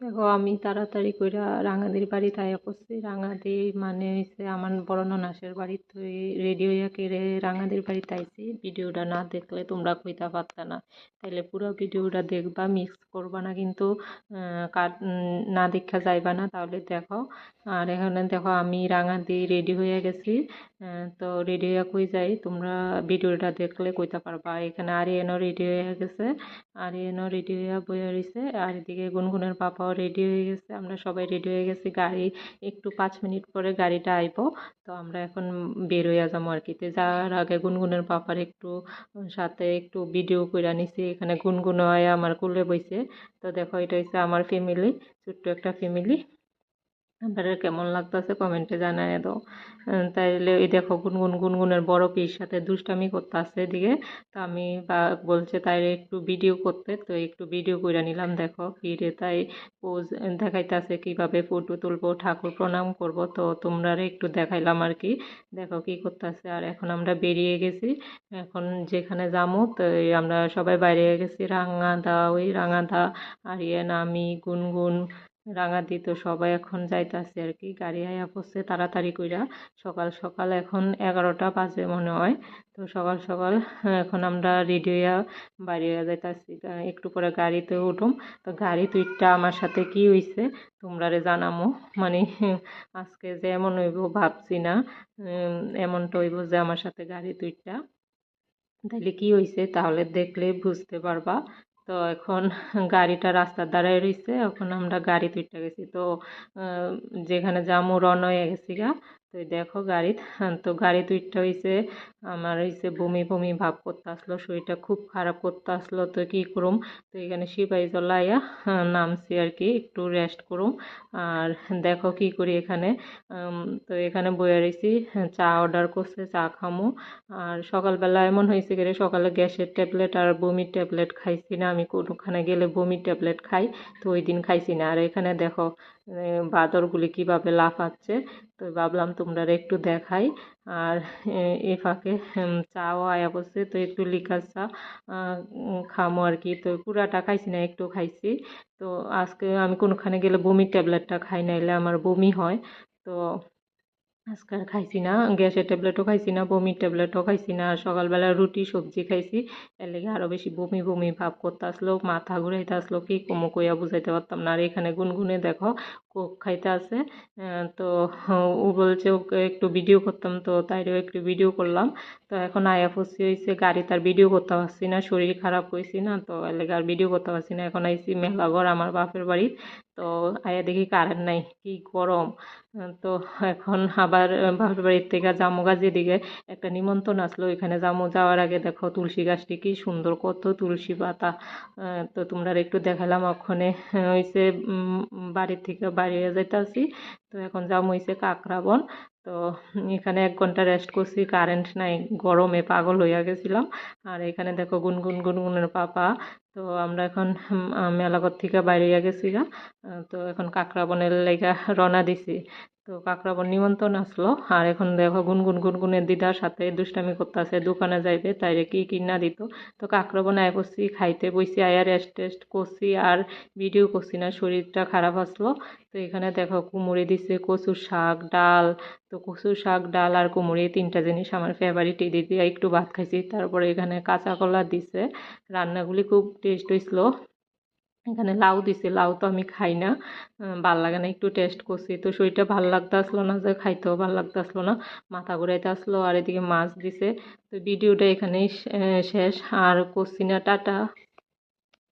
দেখো, আমি তাড়াতাড়ি কইরা রাঙাদির বাড়িতে আয়া পড়ছি রাঙাদি মানে হইছে আমার বড় ননাসের বাড়ি, তো রেডি হইয়া কেড়ে রাঙাদির বাড়িতে আইছি ভিডিওটা না দেখলে তোমরা কইতা পারতা না। তাইলে পুরো ভিডিওটা দেখবা মিক্স করবা না কিন্তু না দেখা যাইবা না। তাহলে দেখো, আর এখানে দেখো আমি রাঙাদি রেডি হয়ে গেছি। তো রেডি হয়ে কই যাই, তোমরা ভিডিওটা দেখলে কইতে পারবা। এখানে আরিয়ানও রেডি হয়ে গেছে। আরিয়ানও রেডি হয়ে বইয়া আর এদিকে গুনগুনের পাপাও রেডি হয়ে গেছে, আমরা সবাই রেডি হয়ে গেছি গাড়ি, একটু পাঁচ মিনিট পরে গাড়িটা আইব। তো আমরা এখন বের হইয়া যাব আর কি। তো যাওয়ার আগে গুনগুনের পাপার একটু সাথে একটু ভিডিও করে নিছি, এখানে গুনগুন হয় আমার কুলে বইছে। তো দেখো এটা হচ্ছে আমার ফ্যামিলি ছোট্ট একটা ফ্যামিলি আপনাদের কেমন লাগতেছে কমেন্টে জানায় দাও। তাইলে এই দেখো গুনগুন, গুনগুনের বড় পির সাথে দুষ্টামি করতে আসছে এদিকে। তো আমি বলছে তাই একটু ভিডিও করতে। তো একটু ভিডিও করে নিলাম, দেখো ফিরে তাই পোজ দেখাইতেছে কীভাবে ফটো তুলবো, ঠাকুর প্রণাম করব। তো তোমরা একটু দেখাইলাম আর কি। দেখো কি করতেছে। আর এখন আমরা বেরিয়ে গেছি। এখন যেখানে যাব তো আমরা সবাই বাইরে গেছি। রাঙাদা ওই রাঙাদা, আরিয়ান, আমি, গুনগুন রাঙাদি তো সবাই এখন যাইতাছে আর কি। গাড়ি আয়া পড়ছে তাড়াতাড়ি কইরা। সকাল সকাল এখন এগারোটা বাজে মনে হয়। তো সকাল সকাল এখন আমরা রেডি হইয়া বাইরে হইয়া যাইতাছি। একটু পরে গাড়িতে উঠুম। তো গাড়ি তুইটা আমার সাথে কি হইছে তোমরারে জানামো। মানে আজকে যে এমন হইব ভাবছি না। এমনটা হইব যে আমার সাথে গাড়ি তুইটা তাইলে কি হইছে তাহলে দেখলে বুঝতে পারবা। তো এখন গাড়িটা রাস্তার দাঁড়ায় রইছে, এখন আমরা গাড়ি তুইটা গেছি। তো যেখানে যামু রওনা হয়ে গেছি গা। তো দেখো গাড়ি, তো গাড়ি তুইটা হইছে, আমার হইছে বমি বমি ভাব করতে আসলো শরীরটা খুব খারাপ করতে আসলো তো কি করুম, তো এখানে সিপাহি জলাইয়া নামছি আর কি একটু রেস্ট করুম, আর দেখো কি করি এখানে তো এখানে বয়ে রয়েছি চা অর্ডার করছে, চা খামো, আর সকালবেলা এমন হয়েছে গেলে সকালে গ্যাসের ট্যাবলেট আর বমির ট্যাবলেট খাইছি না, আমি কোনোখানে গেলে বমির ট্যাবলেট খাই, তো ওই দিন খাইছি না, আর এখানে দেখো বাদরগুলি কীভাবে লাফাচ্ছে? তো ভাবলাম তোমরা একটু দেখাই। আর, এ ফাঁকে চাও আয়া বসে তো একটু লিকার চা খামো আর কি। তো পুরাটা খাইছি না, একটু খাইছি। তো আজকে আমি কোনোখানে গেলে বমির ট্যাবলেটটা খাই, নাইলে আমার বমি হয়। তো আজকে আর খাইছি না, গ্যাসের ট্যাবলেটও খাইছি না, বমির ট্যাবলেটও খাইছি না সকালবেলা রুটি, সবজি খাইছি। এর লেগে আরও বেশি বমি বমি ভাব করতে আসলো মাথা ঘুরাইতে আসলো কি কমো কইয়া বুঝাইতে পারতাম না। আর এখানে গুনগুনে দেখো, কোক খাইতে আছে তো ও বলছে ওকে একটু ভিডিও করতাম, তো তাইরেও একটু ভিডিও করলাম। তো এখন আয়া ফুসি হয়েছে গাড়ি তার ভিডিও করতে পারছি না, শরীর খারাপ হয়েছি না, তো এর লেগে আর ভিডিও করতে পারছি না। এখন আইসি মেলাঘর আমার বাপের বাড়ি। তো আয়া দেখি কারেন্ট নাই, কি গরম? তো এখন আবার বাপের বাড়ির থেকে জামু গাছ এদিকে একটা নিমন্ত্রণ আসলো, ওইখানে জামু যাওয়ার আগে দেখো তুলসী গাছটি কি সুন্দর, কত তুলসী পাতা। তো তোমরা একটু দেখালাম, ওখানে হয়েছে বাড়ির থেকে বাইরে যাইতেছি তো এখন জামু হয়েছে কাকরাবন। তো এখানে এক ঘণ্টা রেস্ট করছি কারেন্ট নাই, গরমে পাগল হইয়া গেছিলাম। আর এখানে দেখো গুনগুন, গুনগুনের পাপা। তো আমরা এখন মেলাঘর থেকে বাইরে গেছি গা। তো এখন কাঁকড়াবনের লেগা রওনা দিছি। তো কাঁকড়াবন নিমন্ত্রণ আসলো। আর এখন দেখো গুনগুন, গুনগুনের দিদার সাথে দুষ্টামি করতেছে, দোকানে যাইবে তাইরে কি কিনা দিত। তো কাঁকড়াবন আয় করছি খাইতে বইছি, আয়া রেস্ট টেস্ট করছি, আর ভিডিও করছি না, শরীরটা খারাপ আসলো। তো এখানে দেখো কুমড়ি দিছে কচুর শাক, ডাল। তো কচুর শাক, ডাল আর কুমড়ি তিনটা জিনিস আমার ফেভারিট এই দিয়ে একটু ভাত খাইছি। তারপরে এখানে কাঁচা কলা দিছে। রান্নাগুলি খুব টেস্ট হয়েছিল এখানে লাউ দিছে, লাউ তো আমি খাই না। ভালো লাগে না, একটু টেস্ট করছি। তো শরীরটা ভালো লাগতে আসলো না, যে খাইতেও ভালো লাগতে আসলো না, মাথা ঘুরাইতে আসলো, আর এদিকে মাছ দিছে। তো ভিডিওটা এখানেই শেষ, আর করছি না, টাটা।